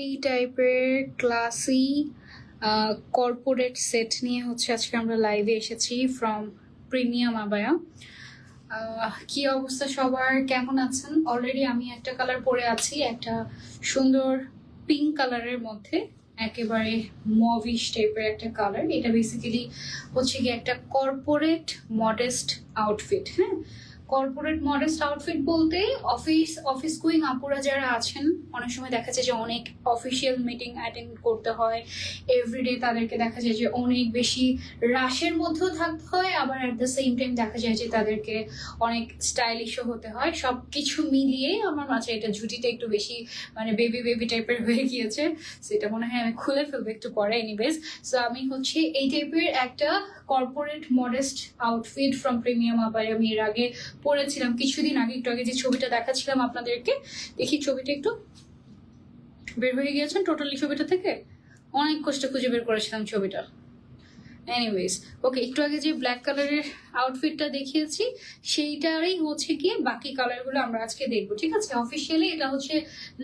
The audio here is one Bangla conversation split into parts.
এই টাইপের ক্লাসি কর্পোরেট সেট নিয়ে হচ্ছে আজকে আমরা লাইভে এসেছি ফ্রম প্রিমিয়াম আবায়া কি অবস্থা সবার? কেমন আছেন? অলরেডি আমি একটা কালার পরে আছি, একটা সুন্দর পিঙ্ক কালারের মধ্যে, একেবারে মভিশ টাইপের একটা কালার এটা বেসিক্যালি হচ্ছে কি একটা কর্পোরেট মডেস্ট আউটফিট হ্যাঁ? কর্পোরেট মডেস্ট আউটফিট বলতে অফিস অফিস গোয়িং আপুরা যারা আছেন, অনেক সময় দেখা যায় যে অনেক অফিসিয়াল মিটিং অ্যাটেন্ড করতে হয়। এভরিডে তাদেরকে দেখা যায় যে অনেক বেশি রাশের মধ্যেও থাকতে হয়, আবার অ্যাট দ্য সেম টাইম দেখা যায় যে তাদেরকে অনেক স্টাইলিশও হতে হয়। সব কিছু মিলিয়ে আমার মাঝে এটা ঝুটিটা একটু বেশি মানে বেবি বেবি টাইপের হয়ে গিয়েছে। সেটা মনে হয় আমি খুলে ফেলব একটু পরে এনিওয়েজ সো আমি হচ্ছে এই টাইপের একটা corporate modest outfit from premium আবার আমি এর আগে পরেছিলাম। কিছুদিন আগে, একটু আগে যে ছবিটা দেখাচ্ছিলাম আপনাদেরকে, দেখি ছবিটা একটু বের হয়ে গিয়েছেন টোটালি ছবিটা থেকে অনেক কষ্ট খুঁজে বের করেছিলাম ছবিটা। এনিওয়েজ ওকে একটু আগে যে ব্ল্যাক কালারের আউটফিটটা দেখিয়েছি, সেইটারই হচ্ছে গিয়ে বাকি কালারগুলো আমরা আজকে দেখব, ঠিক আছে? অফিসিয়ালি এটা হচ্ছে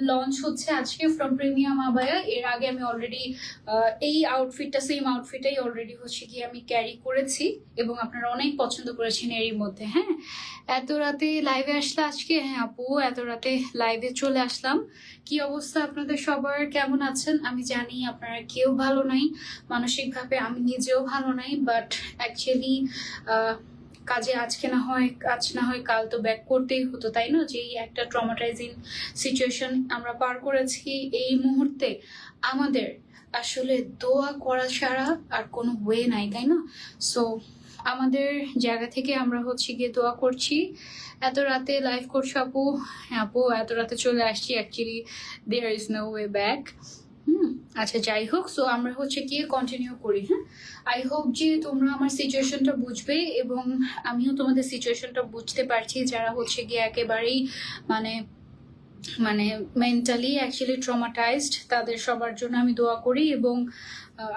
লঞ্চ হচ্ছে আজকে ফ্রম প্রিমিয়াম আবায়া এর আগে আমি অলরেডি এই আউটফিটটা সেম আউটফিটাই অলরেডি হচ্ছে গিয়ে আমি ক্যারি করেছি এবং আপনারা অনেক পছন্দ করেছেন এরই মধ্যে হ্যাঁ? এত রাতে লাইভে আসলে আজকে হ্যাঁ আপু, এত রাতে লাইভে চলে আসলাম। কি অবস্থা আপনাদের সবার? কেমন আছেন? আমি জানি আপনারা কেউ ভালো নাই। মানসিকভাবে আমি নিজেও ভালো নাই বাট অ্যাকচুয়ালি কাজে আজকে না হয়, আজ না হয় কাল তো ব্যাক করতেই হতো, তাই না? যে একটা ট্রমাটাইজিং সিচুয়েশন আমরা পার করেছি এই মুহূর্তে। আমাদের আসলে দোয়া করা ছাড়া আর কোনো ওয়ে নাই, তাই না? সো আমাদের জায়গা থেকে আমরা হচ্ছে গিয়ে দোয়া করছি। এত রাতে লাইভ করছ আপু। হ্যাঁ আপু, এত রাতে চলে আসছি। Actually there is no way back hmm আচ্ছা যাই হোক সো আমরা হচ্ছে গিয়ে কন্টিনিউ করি হ্যাঁ? আই হোপ যে তোমরা আমার সিচুয়েশনটা বুঝবে এবং আমিও তোমাদের সিচুয়েশনটা বুঝতে পারছি যারা হচ্ছে গিয়ে একেবারেই মানে মানে মেন্টালি অ্যাকচুয়ালি ট্রমাটাইজড তাদের সবার জন্য আমি দোয়া করি এবং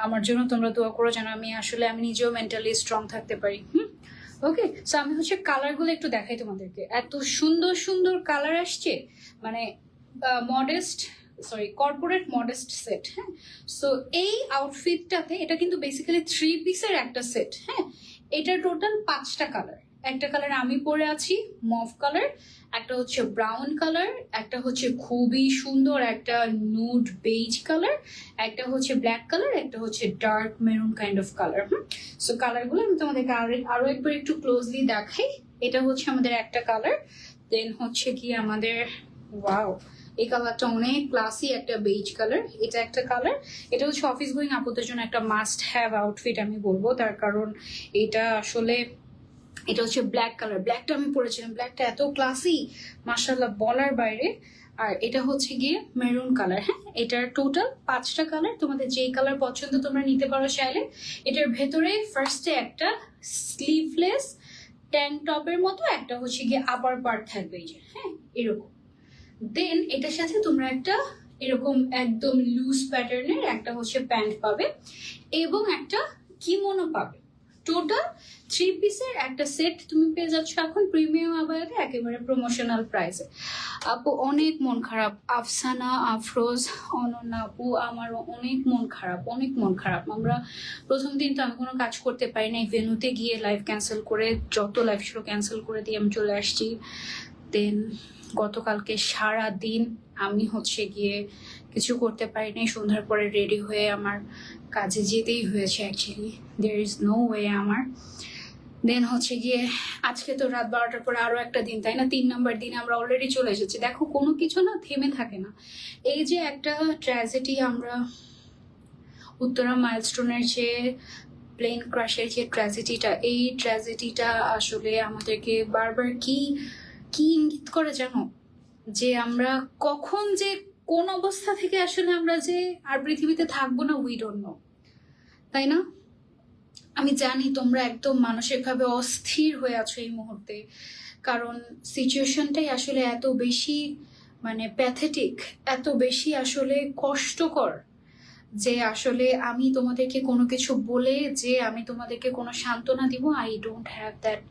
আমার জন্য তোমরা দোয়া করো যেন আমি আসলে আমি নিজেও মেন্টালি স্ট্রং থাকতে পারি, হুম? ওকে সো আমি হচ্ছে কালারগুলো একটু দেখাই তোমাদেরকে। এত সুন্দর সুন্দর কালার আসছে মানে modest sorry corporate modest set হ্যাঁ? সো এই আউটফিটটাতে এটা কিন্তু বেসিক্যালি থ্রি পিসের একটা সেট হ্যাঁ? এটা টোটাল পাঁচটা কালার একটা কালার আমি পরে আছি মভ কালার একটা হচ্ছে ব্রাউন কালার একটা হচ্ছে খুবই সুন্দর একটা নুড বেজ কালার একটা হচ্ছে ব্ল্যাক কালার একটা হচ্ছে dark maroon kind of colour hmm? So কালারগুলো আমি তোমাদেরকে আরও আরও একবার একটু ক্লোজলি দেখাই। এটা হচ্ছে আমাদের একটা কালার দেন হচ্ছে কি আমাদের ওয়াও এই কালারটা অনেক ক্লাসি একটা বেজ কালার এটা একটা কালার এটা হচ্ছে অফিস গোয়িং আপুদের জন্য একটা মাস্ট হ্যাভ আউটফিট আমি বলব, তার কারণ এটা আসলে এটা হচ্ছে ব্ল্যাক কালার ব্ল্যাকটা আমি পরেছিলাম। ব্ল্যাকটা এত ক্লাসি মার্শাল্লাহ বলার বাইরে। আর এটা হচ্ছে গিয়ে মেরুন কালার হ্যাঁ? এটার টোটাল পাঁচটা কালার তোমাদের যেই কালার পছন্দ তোমরা নিতে পারো চাইলে। এটার ভেতরে ফার্স্টে একটা স্লিভলেস ট্যাঙ্ক টপের মতো, একটা হচ্ছে গিয়ে আবার পার্ট থাকবে এই যে হ্যাঁ? এরকম। দেন এটার সাথে তোমরা একটা এরকম একদম লুজ প্যাটার্নের একটা হচ্ছে প্যান্ট পাবে এবং একটা কিমোনো পাবে। টোটাল থ্রি পিসের একটা সেট তুমি পেয়ে যাচ্ছ এখন প্রিমিয়াম আবায়াতে একেবারে প্রমোশনাল প্রাইসে আপু, অনেক মন খারাপ। আফসানা, আফরোজ, অনন্যা আপু, আমারও অনেক মন খারাপ, অনেক মন খারাপ। আমরা প্রথম দিন তো আমি কোনো কাজ করতে পারি নাই। ভেনুতে গিয়ে লাইভ ক্যান্সেল করে, যত লাইভ ছিল ক্যান্সেল করে দিয়ে আমি চলে আসছি। দেন গতকালকে সারা দিন আমি হচ্ছে গিয়ে কিছু করতে পারিনি সন্ধ্যার পরে রেডি হয়ে আমার কাজে যেতেই হয়েছে actually there is no way আমার। দেন হচ্ছে গিয়ে আজকে তো রাত বারোটার পরে আরও একটা দিন, তাই না? তিন নম্বর দিন আমরা অলরেডি চলে এসেছি। দেখো, কোনো কিছু না, থেমে থাকে না। এই যে একটা ট্র্যাজেডি আমরা, উত্তরা মাইলস্টোনের যে প্লেন ক্রাশের যে ট্র্যাজেডিটা এই ট্র্যাজেডিটা আসলে আমাদেরকে বারবার কি কি ইঙ্গিত করে জানো? যে আমরা কখন যে কোন অবস্থা থেকে আসলে আমরা যে আর পৃথিবীতে থাকব না উই ডোন্ট নো তাই না? আমি জানি তোমরা একদম মানসিকভাবে অস্থির হয়ে আছো এই মুহূর্তে। কারণ সিচুয়েশনটাই আসলে এত বেশি মানে প্যাথেটিক এত বেশি আসলে কষ্টকর যে আসলে আমি তোমাদেরকে কোনো কিছু বলে যে আমি তোমাদেরকে কোনো সান্ত্বনা দিব I don't have that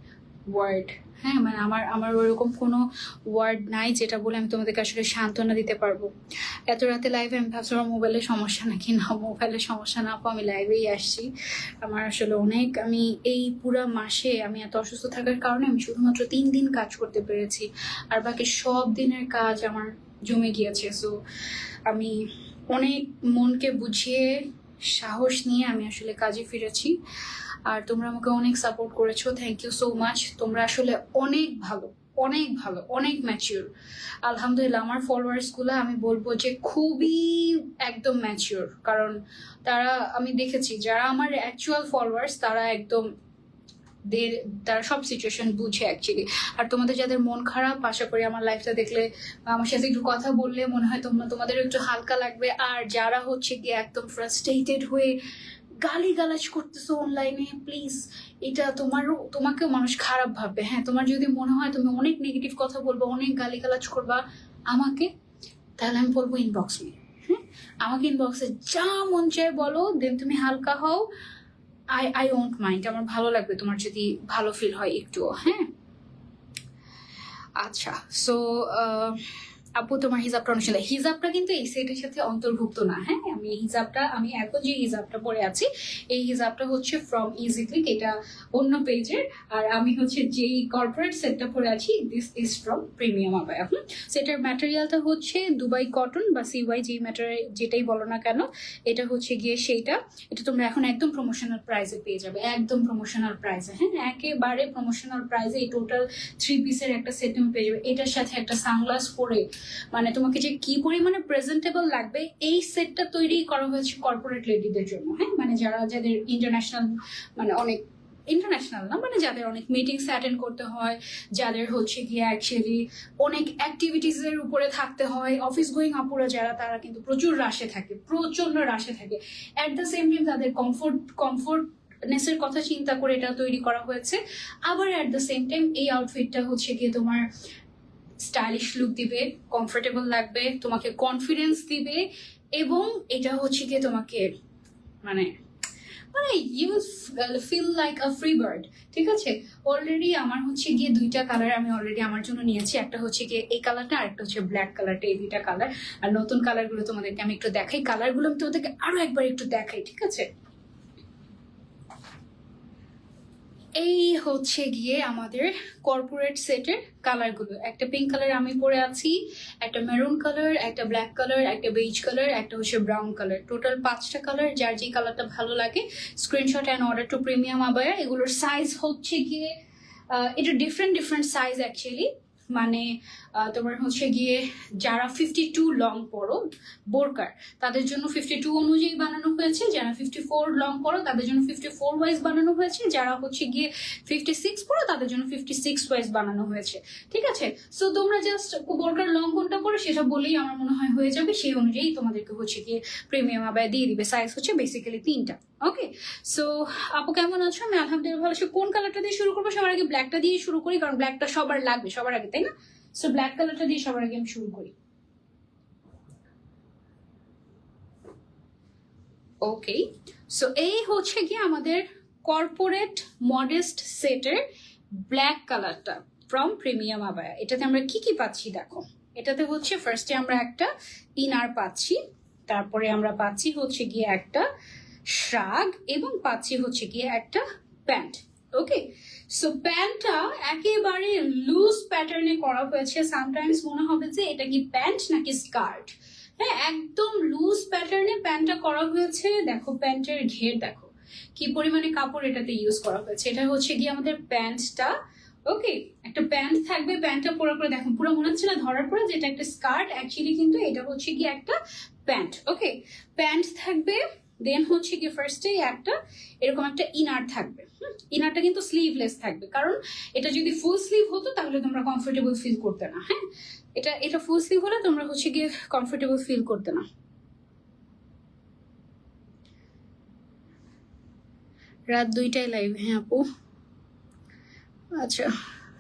word হ্যাঁ মানে আমার আমার ওরকম কোনো ওয়ার্ড নাই যেটা বলে আমি তোমাদেরকে আসলে সান্ত্বনা দিতে পারব। এত রাতে লাইভে আমি ভাবছি আমার মোবাইলের সমস্যা নাকি? না মোবাইলের সমস্যা না পাও আমি লাইভেই আসছি। আমার আসলে অনেক, আমি এই পুরা মাসে আমি এত অসুস্থ থাকার কারণে আমি শুধুমাত্র তিন দিন কাজ করতে পেরেছি, আর বাকি সব দিনের কাজ আমার জমে গিয়েছে। সো আমি অনেক মনকে বুঝিয়ে, সাহস নিয়ে আমি আসলে কাজে ফিরেছি। আর তোমরা আমাকে অনেক সাপোর্ট করেছ থ্যাংক ইউ সো মাচ তোমরা আসলে অনেক ভালো অনেক ভালো, অনেক ম্যাচিওর আলহামদুলিল্লাহ, আমার ফলোয়ার্সগুলো আমি বলব যে খুবই একদম ম্যাচিওর কারণ তারা, আমি দেখেছি যারা আমার অ্যাকচুয়াল ফলোয়ার্স তারা একদম তারা সব সিচুয়েশন বুঝে অ্যাকচুয়ালি আর তোমাদের যাদের মন খারাপ, আশা করি আমার লাইফটা দেখলে, আমার সাথে একটু কথা বললে মনে হয় তোমরা তোমাদের একটু হালকা লাগবে। আর যারা হচ্ছে গিয়ে একদম ফ্রাস্ট্রেটেড হয়ে গালি গালাজ করতেছো অনলাইনে প্লিজ এটা তোমারও তোমাকেও মানুষ খারাপ ভাববে। হ্যাঁ তোমার যদি মনে হয় তুমি অনেক নেগেটিভ কথা বলব, অনেক গালি গালাজ করবা, আমাকে তাহলে আমি বলব ইনবক্স মি হ্যাঁ আমাকে ইনবক্সে যা মন চায় বলো দেন তুমি হালকা হও। আই আই ওন্ট মাইন্ড আমার ভালো লাগবে তোমার যদি ভালো ফিল হয় একটুও হ্যাঁ? আচ্ছা সো আপু তোমার হিজাবটা অনুশীল হিজাবটা কিন্তু এই সেটের সাথে অন্তর্ভুক্ত না হ্যাঁ? আমি হিজাবটা, আমি এখন যে হিজাবটা পরে আছি, এই হিজাবটা হচ্ছে ফ্রম ইজি ক্লিক এটা অন্য পেজের। আর আমি হচ্ছে যেই কর্পোরেট সেটটা পরে আছি this is from premium abaya hmm সেটার ম্যাটেরিয়ালটা হচ্ছে দুবাই কটন বা সিওয়াই যেই ম্যাটেরিয়াল যেটাই বলো না কেন, এটা হচ্ছে গিয়ে সেইটা। এটা তোমরা এখন একদম প্রমোশনাল প্রাইজে পেয়ে যাবে, একদম প্রমোশনাল প্রাইসে হ্যাঁ? একেবারে প্রমোশনাল প্রাইজে এই টোটাল থ্রি পিসের একটা সেট তুমি পেয়ে যাবে। এটার সাথে একটা সানগ্লাস পরে মানে তোমাকে যে কি পরিমাণে প্রেজেন্টেবল লাগবে, এই সেটটা তৈরি করা হয়েছে কর্পোরেট লেডিদের জন্য হ্যাঁ? মানে যারা, যাদের ইন্টারন্যাশনাল মানে অনেক ইন্টারন্যাশনাল না মানে যাদের অনেক মিটিংস অ্যাটেন্ড করতে হয়, যাদের হচ্ছে গিয়ে অ্যাকচুয়ালি অনেক অ্যাক্টিভিটিস এর উপরে থাকতে হয় অফিস গোয়িং আপুরা যারা, তারা কিন্তু প্রচুর রাশে থাকে, প্রচণ্ড রাশে থাকে। অ্যাট দ্য সেম টাইম তাদের কমফোর্ট কমফোর্ট নেসের কথা চিন্তা করে এটা তৈরি করা হয়েছে। আবার অ্যাট দ্য সেম টাইম এই আউটফিটটা হচ্ছে গিয়ে তোমার স্টাইলিশ লুক দিবে কমফোর্টেবল লাগবে, তোমাকে কনফিডেন্স দিবে এবং এটা হচ্ছে গিয়ে তোমাকে মানে মানে you feel like a free bird ঠিক আছে? অলরেডি আমার হচ্ছে গিয়ে দুইটা কালার আমি অলরেডি আমার জন্য নিয়েছি, একটা হচ্ছে গিয়ে এই কালারটা আর একটা হচ্ছে ব্ল্যাক কালারটা এই দুইটা কালার আর নতুন কালারগুলো তোমাদেরকে আমি একটু দেখাই কালারগুলো আমি তোমাদেরকে আরও একবার একটু দেখাই, ঠিক আছে? এই হচ্ছে গিয়ে আমাদের কর্পোরেট সেটের কালারগুলো একটা পিঙ্ক কালার আমি পরে আছি, একটা মেরুন কালার একটা ব্ল্যাক কালার একটা বেইজ কালার একটা হচ্ছে ব্রাউন কালার টোটাল পাঁচটা কালার যার যে কালারটা ভালো লাগে screenshot and order to premium abaya এগুলোর সাইজ হচ্ছে গিয়ে এটা ডিফারেন্ট ডিফারেন্ট সাইজ অ্যাকচুয়ালি মানে তোমার হচ্ছে গিয়ে যারা ফিফটি টু লং পড়ো, বোরকার, তাদের জন্য ফিফটি টু অনুযায়ী বানানো হয়েছে। যারা ফিফটি ফোর লং পড়ো, তাদের জন্য ফিফটি ফোর ওয়াইজ বানানো হয়েছে। যারা হচ্ছে গিয়ে ফিফটি সিক্স পড়ো, তাদের জন্য ফিফটি সিক্স ওয়াইজ বানানো হয়েছে। ঠিক আছে? সো তোমরা জাস্ট বোরকার লং কোনটা পড়ো, সেটা বলেই আমার মনে হয় হয়ে যাবে। সেই অনুযায়ী তোমাদেরকে হচ্ছে গিয়ে প্রিমিয়াম আবায় দিয়ে দিবে। সাইজ হচ্ছে বেসিক্যালি তিনটা। ওকে সো আপু কেমন আছো? আমি আলহামদুলিল্লাহ ভালো আছি। কোন কালারটা দিয়ে শুরু করব? সবার আগে ব্ল্যাকটা দিয়ে শুরু করি, কারণ ব্ল্যাকটা সবার লাগবে, সবার আগে, তাই না? সো ব্ল্যাক কালারটা দিয়ে সবার আগে আমি শুরু করি। ওকে সো এই হচ্ছে কি আমাদের কর্পোরেট মডেস্ট সেটের ব্ল্যাক কালারটা ফ্রম প্রিমিয়াম আবায়া এটাতে আমরা কি কি পাচ্ছি দেখো? এটাতে হচ্ছে ফার্স্টে আমরা একটা ইনার পাচ্ছি, তারপরে আমরা পাচ্ছি হচ্ছে গিয়ে একটা শ্রাগ এবং পাচ্ছি হচ্ছে গিয়ে একটা প্যান্ট ওকে সো প্যান্টটা একেবারে লুজ প্যাটার্নে করা হয়েছে। সামটাইমস মনে হবে যে এটা কি প্যান্ট নাকি স্কার্ট হ্যাঁ একদম লুজ প্যাটার্নে প্যান্টটা করা হয়েছে। দেখো প্যান্টের ঘের দেখো। কি পরিমাণে কাপড় এটাতে ইউজ করা হয়েছে। এটা হচ্ছে গিয়ে আমাদের প্যান্টটা ওকে একটা প্যান্ট থাকবে প্যান্টটা পরে পরে দেখো। পুরো মনে হচ্ছে না ধরার পরে যেটা একটা স্কার্ট অ্যাকচুয়ালি কিন্তু এটা হচ্ছে কি একটা প্যান্ট ওকে প্যান্ট থাকবে দেন হচ্ছে কি ফার্স্টেই একটা এরকম একটা ইনার থাকবে। ইনারটা কিন্তু স্লিভলেস থাকবে। কারণ এটা যদি ফুল স্লিভ হতো, তাহলে তোমরা কমফোর্টেবল ফিল করতে না হ্যাঁ? এটা এটা ফুল স্লিভ হলে তোমরা হচ্ছে গিয়ে কমফোর্টেবল ফিল করতে না। রাত দুইটায় লাইভ হ্যাঁ আপু? আচ্ছা।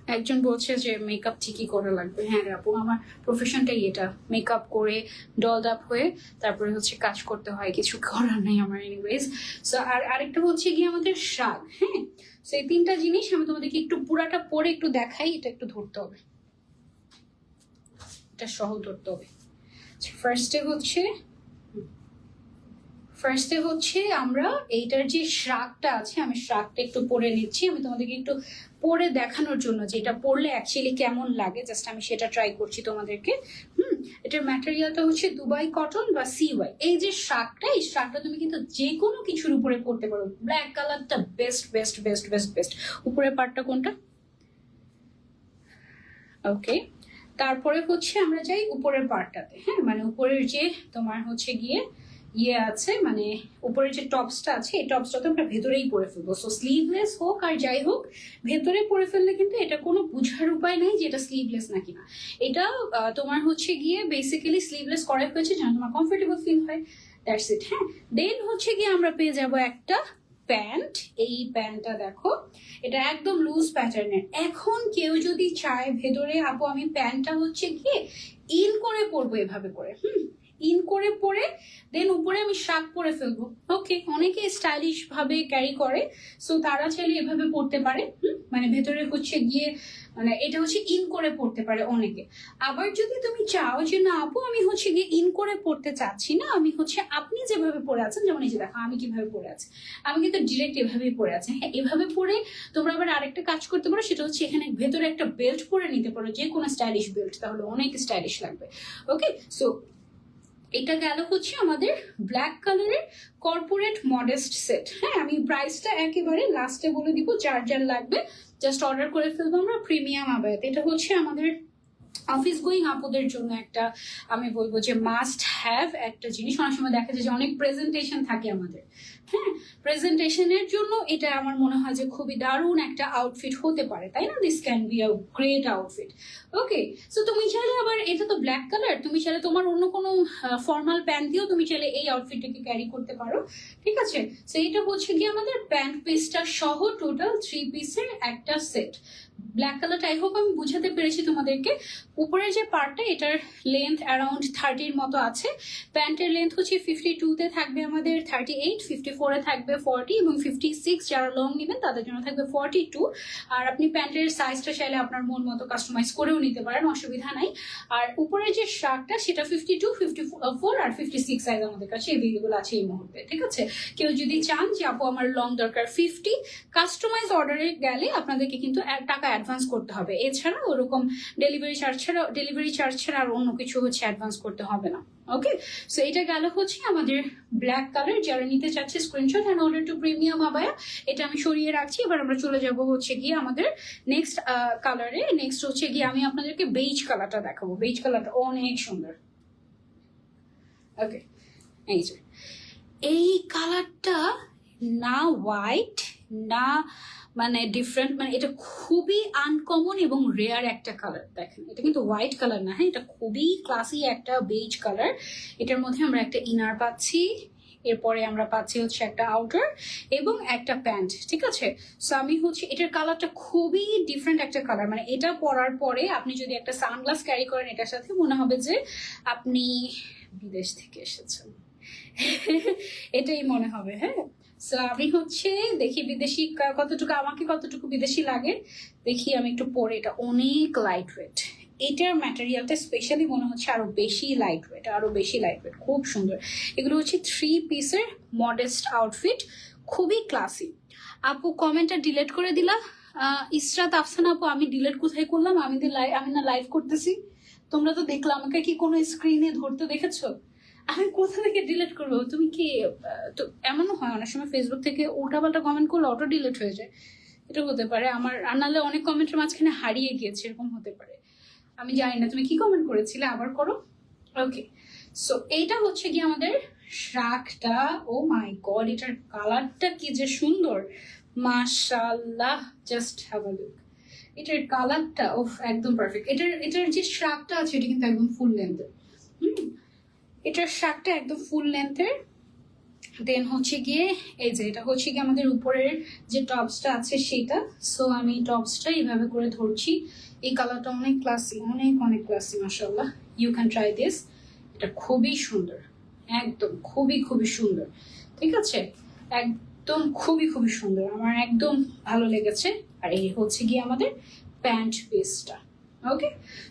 একজন বলছে যে মেকআপ ঠিকই করা লাগবে। হ্যাঁ আপু, আমার প্রফেশনটাই এটা। মেকআপ করে ডলড আপ হয়ে তারপরে হচ্ছে কাজ করতে হয়, কিছু করার নেই আমার এনিওয়েজ সো আর আরেকটা হচ্ছে গিয়ে আমাদের শাক হ্যাঁ? সো এই তিনটা জিনিস আমি তোমাদেরকে একটু পুরাটা পরে একটু দেখাই, এটা একটু ধরতে হবে। এটা সহ ধরতে হবে। ফার্স্টে হচ্ছে ফার্স্টে হচ্ছে আমরা এইটার যে শ্রাকটা আছে, আমি শ্রাকটা একটু পরে নিচ্ছি। আমি তোমাদেরকে একটু পরে দেখানোর জন্য যে এটা পরলে অ্যাকচুয়ালি কেমন লাগে। জাস্ট আমি সেটা ট্রাই করছি তোমাদেরকে। হুম? এটার ম্যাটেরিয়ালটা হচ্ছে দুবাই কটন বা সিওয়াই এই যে শ্রাকটা এই শ্রাকটা তুমি কিন্তু যে কোনো কিছুর উপরে পরতে পারো। ব্ল্যাক কালারটা best best best best best উপরের পার্টটা কোনটা? ওকে তারপরে হচ্ছে আমরা যাই উপরের পার্টটাতে হ্যাঁ? মানে উপরের যে তোমার হচ্ছে গিয়ে ইয়ে আছে মানে উপরের যে টপসটা আছে, এই টপসটা তো আমরা ভেতরেই পরে ফেলব। সো স্লিভলেস হোক আর যাই হোক, ভেতরে পরে ফেললে কিন্তু এটা কোনো বুঝার উপায় নেই যে এটা স্লিভলেস নাকি না। এটা তোমার হচ্ছে গিয়ে বেসিক্যালি স্লিভলেস করা হয়েছে যেন তোমার কমফোর্টেবল ফিল হয়। দ্যাটস ইট হ্যাঁ? দেন হচ্ছে গিয়ে আমরা পেয়ে যাব একটা প্যান্ট। এই প্যান্টটা দেখো, এটা একদম লুজ প্যাটার্নের এখন কেউ যদি চায়, ভেতরে, আপু, আমি প্যান্টটা হচ্ছে গিয়ে ইন করে পরবো এভাবে করে। হুম? ইন করে পরে দেন উপরে আমি শাক পরে ফেলব। ওকে অনেকে স্টাইলিশ ভাবে ক্যারি করে সো তারা চাইলে এভাবে পড়তে পারে মানে ভেতরে হচ্ছে গিয়ে মানে এটা হচ্ছে ইন করে পড়তে পারে অনেকে। আবার যদি তুমি চাও যে, না আপু, আমি হচ্ছে গিয়ে ইন করে পড়তে চাচ্ছি না, আমি হচ্ছে আপনি যেভাবে পড়ে আছেন, যেমন এই যে দেখো, আমি কীভাবে পড়ে আছি, আমি কিন্তু ডিরেক্ট এভাবেই পড়ে আছি। হ্যাঁ এভাবে পড়ে তোমরা আবার আরেকটা কাজ করতে পারো, সেটা হচ্ছে এখানে ভেতরে একটা বেল্ট পরে নিতে পারো, যে কোনো স্টাইলিশ বেল্ট তাহলে অনেক স্টাইলিশ লাগবে। ওকে সো এটা গেল হচ্ছে আমাদের ব্ল্যাক কালারের কর্পোরেট মডেস্ট সেট হ্যাঁ আমি প্রাইসটা একেবারে লাস্টে বলে দিব, যার যার লাগবে জাস্ট অর্ডার করে ফেলব আমরা প্রিমিয়াম আবায়াত। এটা হচ্ছে আমাদের অফিস গোয়িং আপুদের জন্য একটা, আমি বলব যে মাস্ট হ্যাভ একটা জিনিস। অনেক সময় দেখা যায় যে অনেক প্রেজেন্টেশন থাকে আমাদের। হ্যাঁ প্রেজেন্টেশনের জন্য এটা আমার মনে হয় যে খুবই দারুণ একটা আউটফিট হতে পারে, তাই না? This can be a great outfit okay so তুমি চাইলে আবার, এটা তো ব্ল্যাক কালার তুমি চাইলে তোমার অন্য কোনো ফর্মাল প্যান্ট দিয়েও তুমি চাইলে এই আউটফিটটাকে ক্যারি করতে পারো, ঠিক আছে? সো এটা হচ্ছে কি আমাদের প্যান্ট পিসটা সহ টোটাল থ্রি পিসের একটা সেট ব্ল্যাক কালারটা আই হোপ আমি বুঝাতে পেরেছি তোমাদেরকে। উপরের যে পার্টটা এটার লেন্থ অ্যারাউন্ড থার্টির মতো আছে। প্যান্টের লেন্থ হচ্ছে ফিফটি টুতে থাকবে আমাদের থার্টি এইট ফিফটি ফোরে থাকবে ফর্টি এবং ফিফটি সিক্স যারা লং নেবেন, তাদের জন্য থাকবে ফর্টি টু আর আপনি প্যান্টের সাইজটা চাইলে আপনার মন মতো কাস্টমাইজ করেও নিতে পারেন, অসুবিধা নাই। আর উপরে যে শার্টটা, সেটা ফিফটি টু ফিফটি ফোর আর ফিফটি সিক্স সাইজ আমাদের কাছে এভেলেবল আছে এই মুহূর্তে, ঠিক আছে? কেউ যদি চান যে, আপু, আমার লং দরকার ফিফটি কাস্টমাইজ অর্ডারে গেলে আপনাদেরকে কিন্তু টাকা অ্যাডভান্স করতে হবে। এছাড়া ওরকম ডেলিভারি চার্জ ছাড়া ডেলিভারি চার্জ ছাড়া আর অন্য কিছু হচ্ছে অ্যাডভান্স করতে হবে না। ওকে সো এটা গেল হচ্ছে আমাদের ব্ল্যাক কালার যারা নিতে চাচ্ছে screenshot and order to premium abaya এটা আমি সরিয়ে রাখছি। এবার আমরা চলে যাব হচ্ছে গিয়ে আমাদের নেক্সট কালারে নেক্সট হচ্ছে গিয়ে আমি আপনাদেরকে বেইজ কালারটা দেখাবো। বেজ কালারটা অনেক সুন্দর। ওকে এই যে। এই কালারটা না হোয়াইট না মানে ডিফারেন্ট মানে এটা খুবই আনকমন এবং রেয়ার একটা কালার দেখেন, এটা কিন্তু হোয়াইট কালার না হ্যাঁ? এটা খুবই ক্লাসি একটা বেজ কালার এটার মধ্যে আমরা একটা ইনার পাচ্ছি, এরপরে আমরা পাচ্ছি হচ্ছে একটা আউটার এবং একটা প্যান্ট ঠিক আছে? সো আমি হচ্ছে, এটার কালারটা খুবই ডিফারেন্ট একটা কালার মানে এটা পরার পরে আপনি যদি একটা সানগ্লাস ক্যারি করেন, এটার সাথে মনে হবে যে আপনি বিদেশ থেকে এসেছেন। এটাই মনে হবে হ্যাঁ? আমি হচ্ছে দেখি বিদেশি, কতটুকু, আমাকে কতটুকু বিদেশি লাগে, দেখি আমি একটু পরে, এটা অনেক লাইট ওয়েট এটার ম্যাটেরিয়ালটা স্পেশালি মনে হচ্ছে আরও বেশি লাইট ওয়েট আরও বেশি লাইট ওয়েট খুব সুন্দর। এগুলো হচ্ছে থ্রি পিসের মডেস্ট আউটফিট খুবই ক্লাসি আপু কমেন্টটা ডিলেট করে দিলা। ইসরাত, আফসান আপু, আমি ডিলেট কোথায় করলাম? আমি আমি না লাইভ করতেছি। তোমরা তো দেখলাম আমাকে কি কোনো স্ক্রিনে ধরতে দেখেছ? আমি কোথা থেকে ডিলিট করব? তুমি কি তো এমনও হয়, অনেক সময় ফেসবুক থেকে উল্টাপাল্টা কমেন্ট করলে অটো ডিলিট হয়ে যায়। এটা হতে পারে। আমার, আর নাহলে অনেক কমেন্টের মাঝখানে হারিয়ে গিয়েছে, এরকম হতে পারে। আমি জানি না, তুমি কি কমেন্ট করেছিলে? আবার করো। ওকে সো এইটা হচ্ছে কি আমাদের শাকটা। ও মাই গড এটার কালারটা কি যে সুন্দর। মাশাল্লাহ জাস্ট হ্যাভ আ লুক এটার কালারটা ও একদম পারফেক্ট এটার এটার যে শাকটা আছে, এটা কিন্তু একদম ফুল লেন্থের হুম? এটার শার্টটা একদম ফুল লেন্থের দেন হচ্ছে গিয়ে, এই যে এটা হচ্ছে গিয়ে আমাদের উপরের যে টপসটা আছে সেটা। সো আমি টপসটা এইভাবে করে ধরছি। এই কালারটা অনেক ক্লাসি অনেক অনেক ক্লাসি মাসাল্লাহ ইউ ক্যান ট্রাই দিস এটা খুবই সুন্দর। একদম খুবই খুবই সুন্দর। ঠিক আছে? একদম খুবই খুবই সুন্দর। আমার একদম ভালো লেগেছে। আর এই হচ্ছে গিয়ে আমাদের প্যান্ট পিসটা ওকে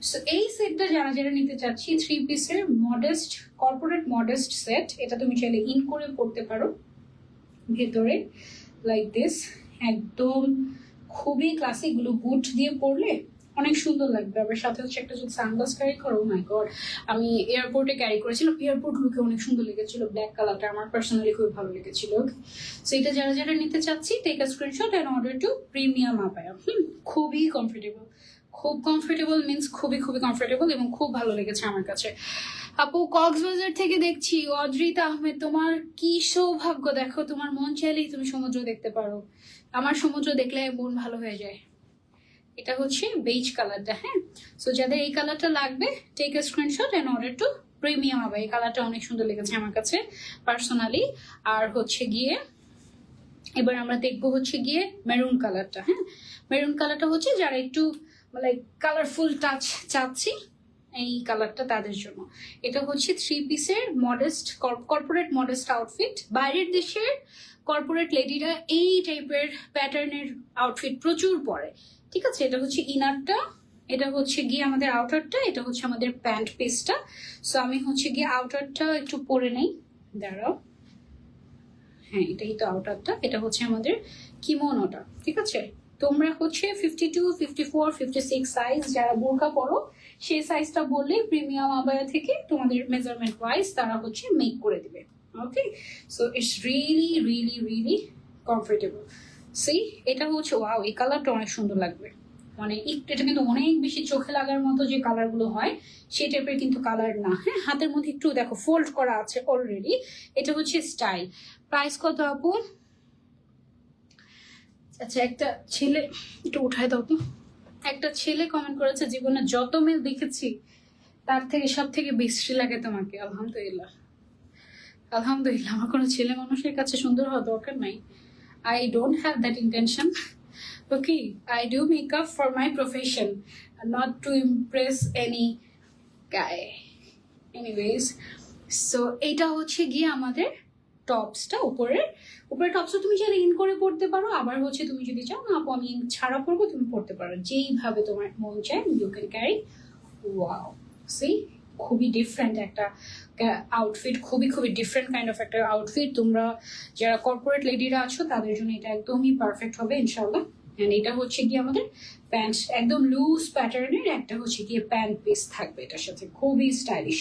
সো এই সেটটা যারা যারা নিতে চাচ্ছি থ্রি পিসের মডেস্ট কর্পোরেট মডেস্ট সেট এটা তুমি চাইলে ইন করে পড়তে পারো। ভেতরে লাইক দিস একদম খুবই ক্লাসিকগুলো বুট দিয়ে পরলে অনেক সুন্দর লাগবে। আবার সাথে হচ্ছে একটা যদি সানগ্লাস ক্যারি করো মাই গড আমি এয়ারপোর্টে ক্যারি করেছিলাম এয়ারপোর্ট লুকে অনেক সুন্দর লেগেছিল। ব্ল্যাক কালারটা আমার পার্সোনালি খুব ভালো লেগেছিল। সো এটা যারা যারা নিতে চাচ্ছি take a screenshot and order to premium abaya hmm, খুবই কমফোর্টেবল খুব কমফোর্টেবল মিন্স খুবই খুবই কমফোর্টেবল এবং খুব ভালো লেগেছে আমার কাছে। আপু, কক্সবাজার থেকে দেখছি, অদ্রিতা আহমেদ, তোমার কি সৌভাগ্য? দেখো, তোমার মন চাইলেই তুমি সমুদ্র দেখতে পারো। আমার সমুদ্র দেখলে মন ভালো হয়ে যায়। এটা হচ্ছে বেজ কালারটা হ্যাঁ? সো যাদের এই কালারটা লাগবে take a screenshot and order to premium হবে। এই কালারটা অনেক সুন্দর লেগেছে আমার কাছে পার্সোনালি আর হচ্ছে গিয়ে, এবার আমরা দেখব হচ্ছে গিয়ে মেরুন কালারটা হ্যাঁ? মেরুন কালারটা হচ্ছে যারা একটু লাইক কালারফুল টাচ চাচ্ছি এই কালারটা তাদের জন্য। এটা হচ্ছে থ্রি পিসের মডেস্ট কর্পোরেট মডেস্ট আউটফিট বাইরের দেশের কর্পোরেট লেডিরা এই টাইপের প্যাটার্নের আউটফিট প্রচুর পরে। ঠিক আছে? এটা হচ্ছে ইনারটা এটা হচ্ছে গিয়ে আমাদের আউটারটা এটা হচ্ছে আমাদের প্যান্ট পিসটা সো আমি হচ্ছে গিয়ে আউটারটা একটু পরে নেই। দাঁড়াও। হ্যাঁ এটাই তো আউটারটা এটা হচ্ছে আমাদের কিমোনোটা ঠিক আছে? তোমরা হচ্ছে fifty two fifty four fifty six size যারা বোরকা পরো, সেই সাইজটা বললে প্রিমিয়াম আবায়া থেকে তোমাদের মেজারমেন্ট ওয়াইজ তারা হচ্ছে মেক করে দিবে। Okay so it's really really really comfortable see এটা হচ্ছে ওয়াও এই কালারটা অনেক সুন্দর লাগবে। মানে এটা কিন্তু অনেক বেশি চোখে লাগার মতো যে কালারগুলো হয়, সেই টাইপের কিন্তু কালার না। হ্যাঁ হাতের মধ্যে একটু দেখো ফোল্ড করা আছে অলরেডি এটা হচ্ছে স্টাইল প্রাইস কত আপু? আচ্ছা একটা ছেলে, একটু উঠায় দাও তো। একটা ছেলে কমেন্ট করেছে, জীবনে যত মেল দেখেছি, তার থেকে সব থেকে বেশি লাগে তোমাকে। আলহামদুলিল্লাহ। আলহামদুলিল্লাহ, আমার কোনো ছেলে মানুষের কাছে সুন্দর হওয়া দরকার নাই। I don't have that intention okay I do make up for my profession not to impress any guy anyways so এটা হচ্ছে গিয়ে আমাদের টপসটা উপরের উপরে টপসটা তুমি চাইলে ইন করে পড়তে পারো, আবার হচ্ছে তুমি যদি চাও, না, আপু, আমি ইন ছাড়া পড়ব, তুমি পড়তে পারো। যেইভাবে তোমার মন চায় you can carry wow see খুবই ডিফারেন্ট একটা আউটফিট খুবই খুবই ডিফারেন্ট কাইন্ড অফ একটা আউটফিট তোমরা যারা কর্পোরেট লেডিরা আছো, তাদের জন্য এটা একদমই পারফেক্ট হবে ইনশাল্লাহ অ্যান্ড এটা হচ্ছে গিয়ে আমাদের প্যান্ট একদম লুজ প্যাটার্নের একটা হচ্ছে গিয়ে প্যান্ট পিস থাকবে এটার সাথে। খুবই স্টাইলিশ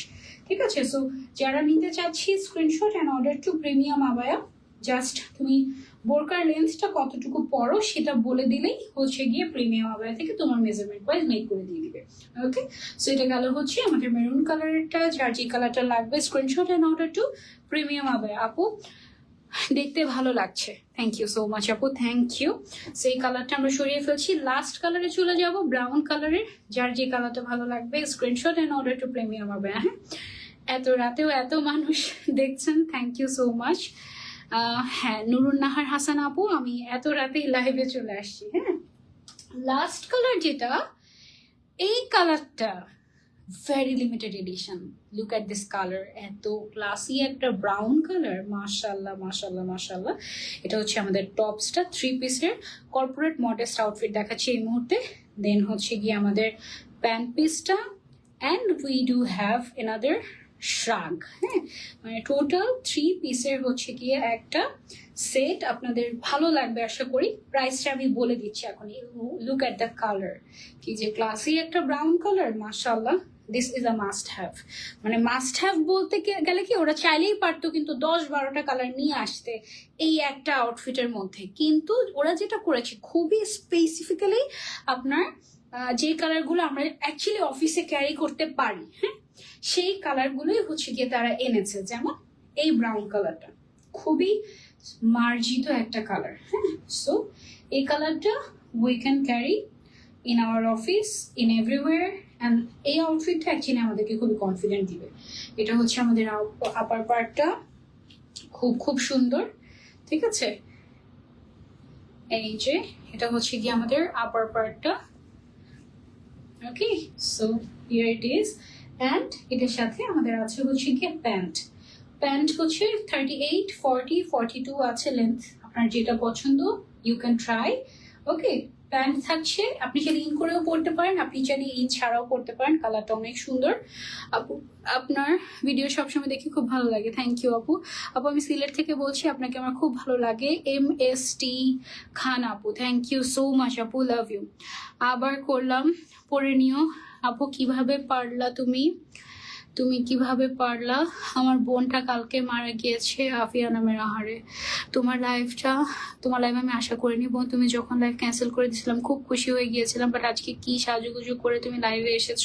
ঠিক আছে? সো যারা নিতে চাচ্ছি screenshot and order to premium abaya just তুমি বোরকার লেন্থটা কতটুকু পরো, সেটা বলে দিলেই হচ্ছে গিয়ে প্রিমিয়াম আবায়া থেকে তোমার মেজারমেন্ট ওয়াইজ মেক করে দিয়ে দিবে। ওকে সো এটা গেল হচ্ছে আমাদের মেরুন কালারটা যার যে কালারটা লাগবে screenshot and order to premium abaya. আপু দেখতে ভালো লাগছে। থ্যাংক ইউ সো মাচ আপু। থ্যাংক ইউ সেই কালারটা আমরা সরিয়ে ফেলছি। লাস্ট কালারে চলে যাব। ব্রাউন কালারের যার যে কালারটা ভালো লাগবে screenshot and order to premium হবে হ্যাঁ? এত রাতেও এত মানুষ দেখছেন। থ্যাংক ইউ সো মাচ হ্যাঁ নুরুন নাহার হাসান আপু, আমি এত রাতেই লাইভে চলে আসছি হ্যাঁ? লাস্ট কালার যেটা, এই কালারটা very limited edition look at this colour এত ক্লাসি একটা ব্রাউন কালার মাশাল্লাহ মাশাল্লাহ মাশাল্লাহ এটা হচ্ছে আমাদের টপসটা থ্রি পিসের কর্পোরেট মডেস্ট আউটফিট দেখাচ্ছি এই মুহূর্তে। দেন হচ্ছে গিয়ে আমাদের প্যান্ট পিসটা and we do have another shrug হ্যাঁ? মানে টোটাল থ্রি পিসের হচ্ছে গিয়ে একটা সেট আপনাদের ভালো লাগবে, আশা করি। প্রাইসটা আমি বলে দিচ্ছি এখন। লুক অ্যাট দ্য কালার কি যে ক্লাসি একটা ব্রাউন কালার মাশাল্লাহ this is a must have মানে মাস্ট হ্যাভ বলতে গেলে কি, ওরা চাইলেই পারতো কিন্তু দশ বারোটা কালার নিয়ে আসতে এই একটা আউটফিটের মধ্যে। কিন্তু ওরা যেটা করেছে, খুবই স্পেসিফিক্যালি আপনার যে কালারগুলো আমরা অ্যাকচুয়ালি অফিসে ক্যারি করতে পারি হ্যাঁ? সেই কালারগুলোই হচ্ছে গিয়ে তারা এনেছে। যেমন এই ব্রাউন কালারটা খুবই মার্জিত একটা কালার হ্যাঁ? সো এই কালারটা we can carry in our office in everywhere and এই আউটফিটটা অ্যাকচুয়ালি আমাদেরকে খুবই কনফিডেন্ট দিবে। এটা হচ্ছে আমাদের আপার পার্টটা খুব খুব সুন্দর। ঠিক আছে? এই যে, এটা হচ্ছে গিয়ে আমাদের আপার পার্টটা okay so here it is and এটার সাথে আমাদের আছে হচ্ছে গিয়ে প্যান্ট প্যান্ট হচ্ছে thirty eight forty forty two আছে লেন্থ আপনার যেটা পছন্দ you can try okay pant থাকছে। আপনি চাইলে ইন করেও পড়তে পারেন, আপনি চাইলে ইন ছাড়াও পড়তে পারেন কালারটা অনেক সুন্দর। আপু, আপনার ভিডিও সবসময় দেখে খুব ভালো লাগে। থ্যাংক ইউ আপু। আপু, আমি সিলেট থেকে বলছি, আপনাকে আমার খুব ভালো লাগে। এম এস টি খান, আপু। থ্যাংক ইউ সো মাচ আপু। লাভ ইউ আবার করলাম। পড়ে নিও। আপু, কীভাবে পারলা তুমি? তুমি কীভাবে পারলা? আমার বোনটা কালকে মারা গিয়েছে আফিয়া নামের আহারে। তোমার লাইফটা তোমার লাইফ আমি আশা করিনি বোন। তুমি যখন লাইফ ক্যান্সেল করে দিয়েছিলাম, খুব খুশি হয়ে গিয়েছিলাম বাট আজকে কি সাজুগুজু করে তুমি লাইভে এসেছ?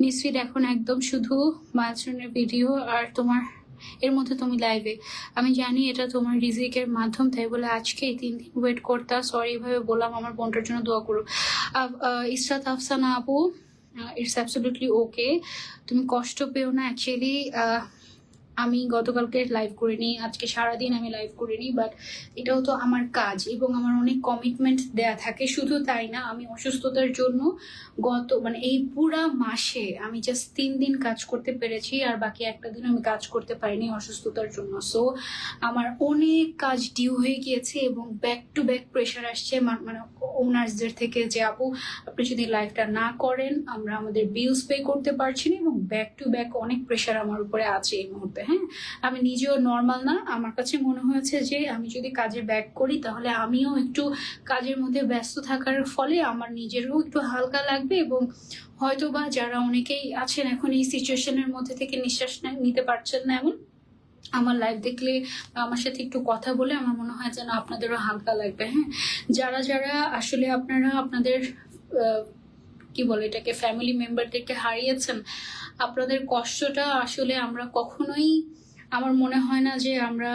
নিসফিট এখন একদম শুধু মাঝরনের ভিডিও আর তোমার, এর মধ্যে তুমি লাইভে আমি জানি এটা তোমার রিজিকের মাধ্যম, তাই বলে আজকে এই তিন দিন ওয়েট করতা। সরি এভাবে বললাম, আমার বোনটার জন্য দোয়া করো। ইসরাত আফসানা আপু ইটস অ্যাবসলিউটলি ওকে তুমি কষ্ট পেও না অ্যাকচুয়ালি আমি গতকালকে লাইভ করিনি, আজকে সারাদিন আমি লাইভ করিনি বাট এটাও তো আমার কাজ এবং আমার অনেক কমিটমেন্ট দেয়া থাকে, শুধু তাই না, আমি অসুস্থতার জন্য গত মানে এই পুরা মাসে আমি জাস্ট তিন দিন কাজ করতে পেরেছি, আর বাকি একটা দিন আমি কাজ করতে পারিনি অসুস্থতার জন্য। সো আমার অনেক কাজ ডিউ হয়ে গিয়েছে এবং ব্যাক টু ব্যাক প্রেশার আসছে মানে ওনার্সদের থেকে যে, আপু, আপনি যদি লাইফটা না করেন, আমরা আমাদের বিলস পে করতে পারছি না এবং ব্যাক টু ব্যাক অনেক প্রেশার আমার উপরে আছে এই মুহূর্তে। হ্যাঁ আমি নিজেও নর্মাল না। আমার কাছে মনে হয়েছে যে, আমি যদি কাজে ব্যাক করি, তাহলে আমিও একটু কাজের মধ্যে ব্যস্ত থাকার ফলে আমার নিজেরও একটু হালকা লাগবে এবং হয়তো বা যারা অনেকেই আছেন এখন এই সিচুয়েশনের মধ্যে থেকে নিঃশ্বাস নিতে পারছেন না এমন। আমার লাইভ দেখলে আমার সাথে একটু কথা বলে আমার মনে হয় যেন আপনাদেরও হালকা লাগবে হ্যাঁ? যারা যারা আসলে আপনারা আপনাদের কি বলে এটাকে ফ্যামিলি মেম্বারদেরকে হারিয়েছেন, আপনাদের কষ্টটা আসলে আমরা কখনোই, আমার মনে হয় না যে আমরা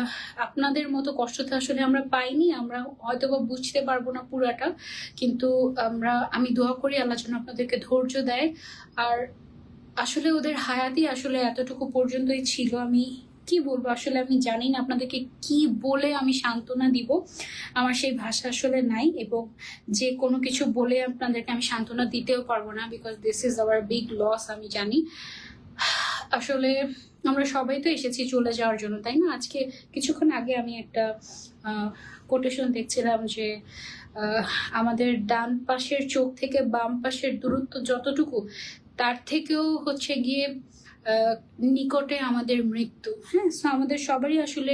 আপনাদের মতো কষ্টটা আসলে আমরা পাইনি, আমরা হয়তো বা বুঝতে পারব না পুরাটা, কিন্তু আমরা, আমি দোয়া করি আল্লাহ যেন আপনাদেরকে ধৈর্য দেয়, আর আসলে ওদের হায়াতি আসলে এতটুকু পর্যন্তই ছিল, আমি কি বলব? আসলে আমি জানি না আপনাদেরকে কি বলে আমি সান্ত্বনা দিব। আমার সেই ভাষা আসলে নাই এবং যে কোনো কিছু বলে আপনাদেরকে আমি সান্ত্বনা দিতেও পারব না because this is our big loss আমি জানি। আসলে আমরা সবাই তো এসেছি চলে যাওয়ার জন্য, তাই না? আজকে কিছুক্ষণ আগে আমি একটা কোটেশন দেখছিলাম যে আমাদের ডান পাশের চোখ থেকে বাম পাশের দূরত্ব যতটুকু, তার থেকেও হচ্ছে গিয়ে নিকটে আমাদের মৃত্যু। হ্যাঁ so আমাদের সবারই আসলে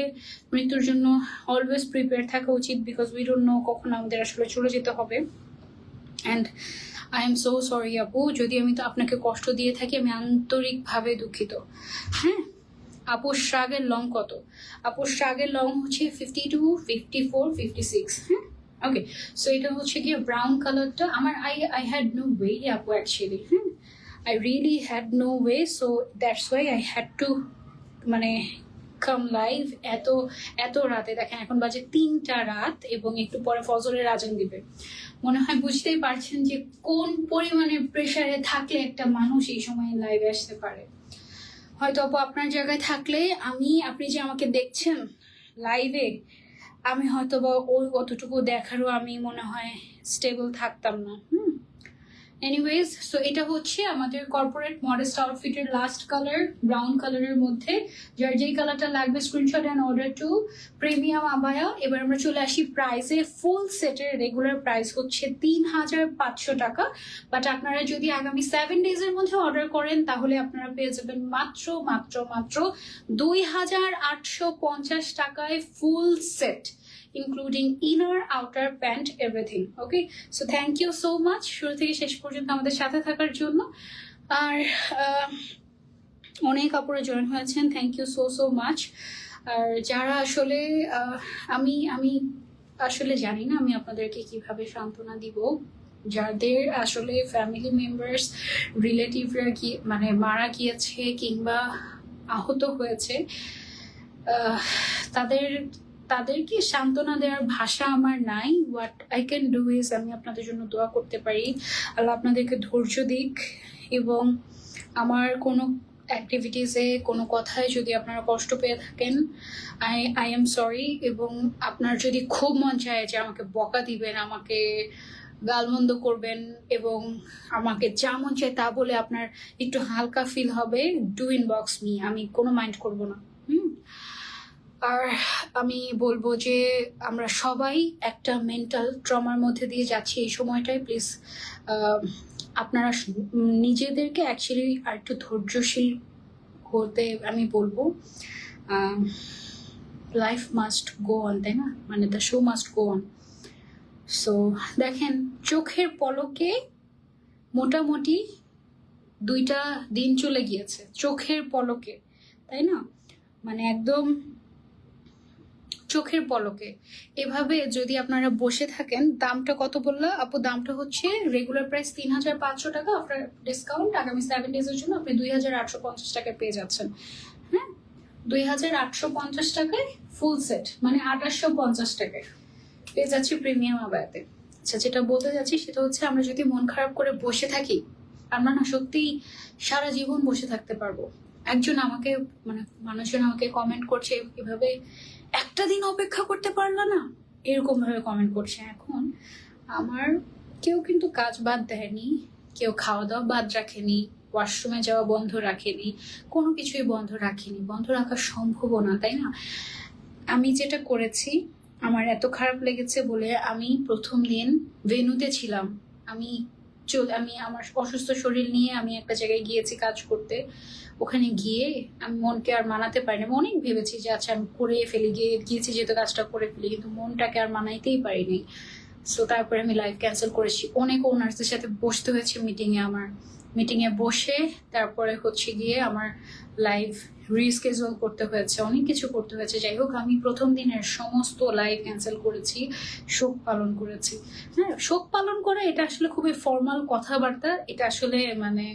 মৃত্যুর জন্য অলওয়েজ প্রিপেয়ার থাকা উচিত বিকজ উই ডোন্ট নো কখন আমাদের আসলে চলে যেতে হবে। And I am so sorry আপু। যদি আমি তো আপনাকে কষ্ট দিয়ে থাকি, আমি আন্তরিকভাবে দুঃখিত। হ্যাঁ আপুর শ্রাগের লং কত? আপুর শ্রাগের লং হচ্ছে fifty two fifty four fifty six হ্যাঁ ওকে সো এটা হচ্ছে গিয়ে ব্রাউন কালারটা আমার I I had no way আপু অ্যাকচুয়ালি হ্যাঁ I really had no way so that's why I had to মানে কাম লাইভ এত এত রাতে। দেখেন এখন বাজে তিনটা রাত এবং একটু পরে ফজরের আজান দিবে। মনে হয় বুঝতেই পারছেন যে কোন পরিমাণে প্রেসারে থাকলে একটা মানুষ এই সময় লাইভে আসতে পারে। হয়তো আপু আপনার জায়গায় থাকলে আমি, আপনি যে আমাকে দেখছেন লাইভে আমি হয়তো বা ওই অতটুকু দেখারও আমি মনে হয় স্টেবল থাকতাম না, হুম? এনিওয়েজ সো এটা হচ্ছে আমাদের কর্পোরেট মডেস্ট আউটফিটের লাস্ট কালার ব্রাউন কালারের মধ্যে। যার যেই কালারটা লাগবে screenshot and order to premium abaya এবার আমরা চলে আসি প্রাইসে ফুল সেটের রেগুলার প্রাইস হচ্ছে তিন হাজার পাঁচশো টাকা। বাট আপনারা যদি আগামী সেভেন ডেজের মধ্যে অর্ডার করেন, তাহলে আপনারা পেয়ে যাবেন মাত্র মাত্র মাত্র দুই হাজার আটশো পঞ্চাশ টাকায় full set including inner outer pant everything okay so thank you so much শুরু থেকে শেষ পর্যন্ত আমাদের সাথে থাকার জন্য। আর অনেক কাপড়ে জয়েন হয়েছেন। Thank you so so much আর যারা আসলে আমি আমি আসলে জানি না আমি আপনাদেরকে কীভাবে সান্ত্বনা দিব। যাদের আসলে ফ্যামিলি মেম্বার্স রিলেটিভরা কি মানে মারা গিয়েছে কিংবা আহত হয়েছে তাদের তাদেরকে সান্ত্বনা দেওয়ার ভাষা আমার নাই। What I can do is আমি আপনাদের জন্য দোয়া করতে পারি। আল্লাহ আপনাদেরকে ধৈর্য দিক এবং আমার কোনো অ্যাক্টিভিটিসে কোনো কথায় যদি আপনারা কষ্ট পেয়ে থাকেন আই আই এম সরি এবং আপনার যদি খুব মন চায় যে আমাকে বকা দিবেন, আমাকে গালমন্দ করবেন এবং আমাকে যা মন চায় তা বলে আপনার একটু হালকা ফিল হবে ডু ইনবক্স মি আমি কোনো মাইন্ড করব না। হুম? আর আমি বলব যে আমরা সবাই একটা মেন্টাল ট্রমার মধ্যে দিয়ে যাচ্ছি এই সময়টায়। প্লিজ আপনারা নিজেদেরকে অ্যাকচুয়ালি আর একটু ধৈর্যশীল হতে আমি বলব। লাইফ মাস্ট গো অন তাই না? মানে the show must go on so দেখেন, চোখের পলকে মোটামুটি দুইটা দিন চলে গিয়েছে, চোখের পলকে, তাই না? মানে একদম চোখের পলকে। এভাবে যদি আপনারা বসে থাকেন, দামটা কত বলল? আপু, দামটা হচ্ছে রেগুলার প্রাইস তিন হাজার পাঁচশো টাকা। আপনার ডিসকাউন্ট আগামী সেভেন ডেজের জন্য আপনি দুই হাজার আটশো পঞ্চাশ টাকায় পেয়ে যাচ্ছেন। হ্যাঁ? দুই হাজার আটশো পঞ্চাশ টাকায় ফুল সেট মানে আঠাশশো পঞ্চাশ টাকায় পেয়ে যাচ্ছি প্রিমিয়াম আবায়াতে। আচ্ছা যেটা বলতে যাচ্ছি সেটা হচ্ছে আমরা যদি মন খারাপ করে বসে থাকি, আমরা না সত্যিই সারা জীবন বসে থাকতে পারব। একজন আমাকে মানে মানুষজন আমাকে কমেন্ট করছে এভাবে একটা দিন অপেক্ষা করতে পারল না? এরকম ভাবে কমেন্ট করছে এখন। আমার কেউ কিন্তু কাজ বাদ দেয়নি, কেউ খাওয়া দাওয়া বাদ রাখেনি ওয়াশরুমে যাওয়া বন্ধ রাখেনি, কোনো কিছুই বন্ধ রাখেনি। বন্ধ রাখা সম্ভবও না, তাই না? আমি যেটা করেছি, আমার এত খারাপ লেগেছে বলে আমি প্রথম দিন ভেনুতে ছিলাম। আমি চল আমি আমার অসুস্থ শরীর নিয়ে আমি একটা জায়গায় গিয়েছি কাজ করতে। ওখানে গিয়ে আমি মনকে আর মানাতে পারি না অনেক ভেবেছি যে আচ্ছা আমি করে ফেলি, গিয়ে গিয়েছি যেহেতু কাজটা করে ফেলি। কিন্তু মনটাকে আর মানাইতেই পারিনি। সো তারপরে আমি লাইফ ক্যান্সেল করেছি। অনেক ওনার্সদের সাথে বসতে হয়েছে মিটিংয়ে আমার। মিটিংয়ে বসে তারপরে হচ্ছে গিয়ে আমার লাইভ রিস্কেজুয়াল করতে হয়েছে, অনেক কিছু করতে হয়েছে। যাই হোক, আমি প্রথম দিনের সমস্ত লাইভ ক্যান্সেল করেছি, শোক পালন করেছি। হ্যাঁ শোক পালন করা এটা আসলে খুবই ফর্মাল কথাবার্তা। এটা আসলে মানে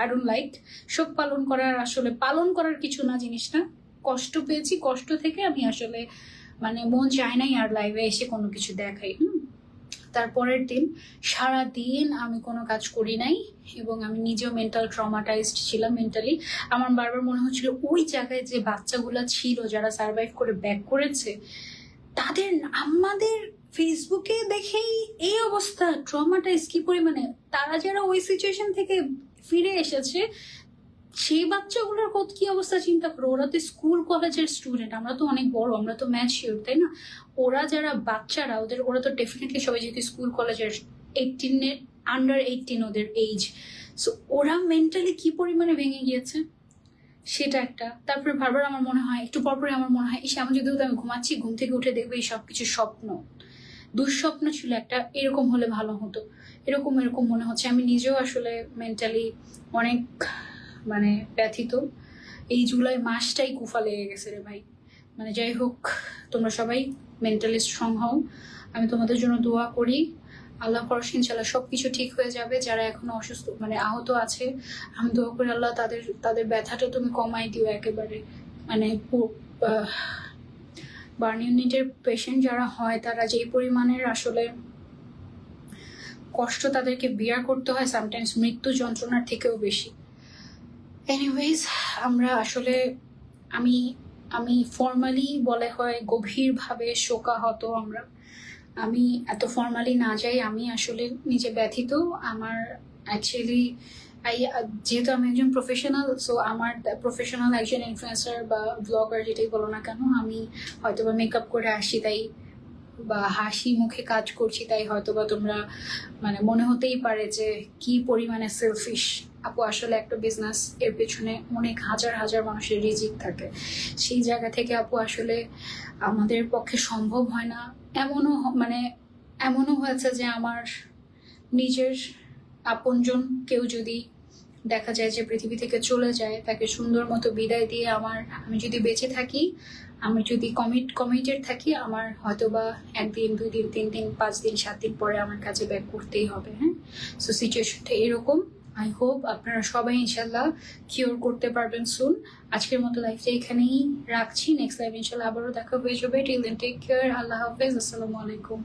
আই ডোন্ট লাইক শোক পালন করার আসলে, পালন করার কিছু না জিনিসটা কষ্ট পেয়েছি, কষ্ট থেকে আমি আসলে মানে মন চায় নাই আর লাইভে এসে কোনো কিছু দেখাই। হুম। তারপরের দিন সারা দিন আমি কোনো কাজ করি নাই এবং আমি নিজেও মেন্টাল ট্রমাটাইজড ছিলাম মেন্টালি আমার বারবার মনে হচ্ছিল ওই জায়গায় যে বাচ্চাগুলো ছিল যারা সার্ভাইভ করে ব্যাক করেছে, তাদের আমাদের ফেসবুকে দেখেই এই অবস্থা ট্রমাটাইজ কি পরিমাণে? তারা যারা ওই সিচুয়েশন থেকে ফিরে এসেছে সেই বাচ্চাগুলোর কত কি অবস্থা চিন্তা করো? ওরা তো স্কুল কলেজের স্টুডেন্ট আমরা তো অনেক বড়, আমরা তো ম্যাচিওর তাই না? ওরা যারা বাচ্চারা, ওদের, ওরা তো ডেফিনেটলি সবাই যেহেতু স্কুল কলেজের এইটিনের আন্ডার এইটিন ওদের এইজ সো ওরা মেন্টালি কি পরিমাণে ভেঙে গিয়েছে? সেটা একটা। তারপরে বারবার আমার মনে হয়, একটু পরপরে আমার মনে হয় এসে আমি যদি আমি ঘুমাচ্ছি, ঘুম থেকে উঠে দেখব এই সব কিছু স্বপ্ন। দুঃস্বপ্ন ছিল একটা, এরকম হলে ভালো হতো। এরকম এরকম মনে হচ্ছে। আমি নিজেও আসলে মেন্টালি অনেক মানে ব্যথিত। এই জুলাই মাসটাই কুফা লেগে গেছে রে ভাই। মানে যাই হোক, তোমরা সবাই মেন্টালি স্ট্রং হও। আমি তোমাদের জন্য দোয়া করি। আল্লাহ পরশ ইনশাল্লাহ সব কিছু ঠিক হয়ে যাবে। যারা এখনও অসুস্থ মানে আহত আছে, আমি দোয়া করি আল্লাহ তাদের তাদের ব্যথাটা তুমি কমাই দিও একেবারে। মানে বার্ন ইউনিটের পেশেন্ট যারা হয়, তারা যেই পরিমাণের আসলে কষ্ট তাদেরকে বিয়ার করতে হয় সামটাইমস মৃত্যু যন্ত্রণার থেকেও বেশি। এনিওয়েজ আমরা আসলে আমি আমি ফর্মালি বলে হয় গভীরভাবে শোকাহত আমরা। আমি এত ফর্মালি না যাই, আমি আসলে নিজে ব্যথিত। আমার অ্যাকচুয়ালি আই যেহেতু আমি একজন প্রফেশনাল সো আমার প্রফেশনাল একজন ইনফ্লুয়েন্সার বা ব্লগার যেটাই বলো না কেন, আমি হয়তো বা মেকআপ করে আসি তাই, বা হাসি মুখে কাজ করছি তাই হয়তো বা তোমরা মানে মনে হতেই পারে যে কি পরিমাণে সেলফিশ আপু, আসলে একটা বিজনেস এর পেছনে অনেক হাজার হাজার মানুষের রিজিক থাকে। সেই জায়গা থেকে আপু, আসলে আমাদের পক্ষে সম্ভব হয় না। এমনও মানে এমনও হয়েছে যে আমার নিজের আপনজন কেউ যদি দেখা যায় যে পৃথিবী থেকে চলে যায়, তাকে সুন্দর মতো বিদায় দিয়ে আমার, আমি যদি বেঁচে থাকি, আমি যদি কমিট কমিটেড থাকি, আমার হয়তো বা একদিন দুই দিন তিন দিন পাঁচ দিন সাত দিন পরে আমার কাছে ব্যাক করতেই হবে হ্যাঁ? সো সিচুয়েশনটা এরকম। আই হোপ আপনারা সবাই ইনশাল্লাহ কিওর করতে পারবেন সুন আজকের মতো লাইফটা এখানেই রাখছি। নেক্সট লাইফ ইনশাল্লাহ আবারও দেখা হয়ে যাবে। টিল দেন টেক কেয়ার আল্লাহ হাফেজ। আসসালামু আলাইকুম।